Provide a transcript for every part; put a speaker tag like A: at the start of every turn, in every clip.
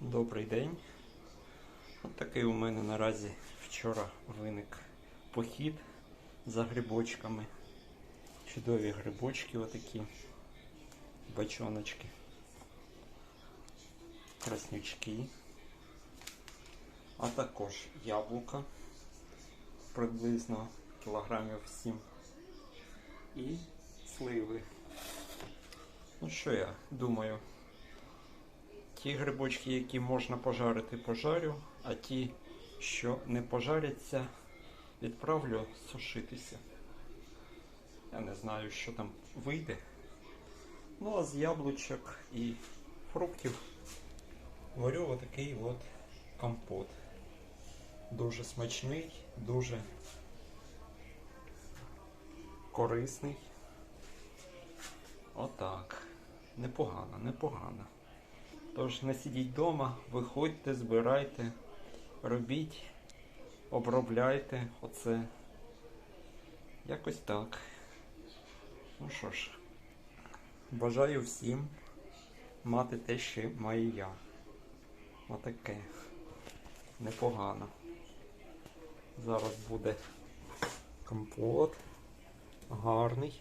A: Добрий день. От такий у мене наразі вчора виник похід за грибочками. Чудові грибочки отакі, бачоночки, краснючки, а також яблука приблизно кілограмів 7 і сливи. Ну що я думаю? Ті грибочки, які можна пожарити, пожарю, а ті, що не пожаряться, відправлю сушитися. Я не знаю, що там вийде. Ну, а з яблучок і фруктів варю отакий от компот. Дуже смачний, дуже корисний. Отак. Непогано, непогано. Тож не сидіть вдома, виходьте, збирайте, робіть, обробляйте оце. Якось так. Ну що ж, бажаю всім мати те, що маю я. Отаке. Непогано. Зараз буде компот. Гарний.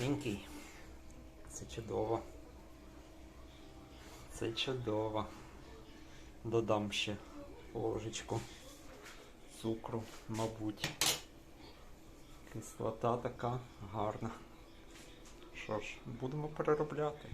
A: Кисленький. Це чудово. Це чудово. Додам ще ложечку цукру, мабуть. Кислота така гарна. Що ж, будемо переробляти.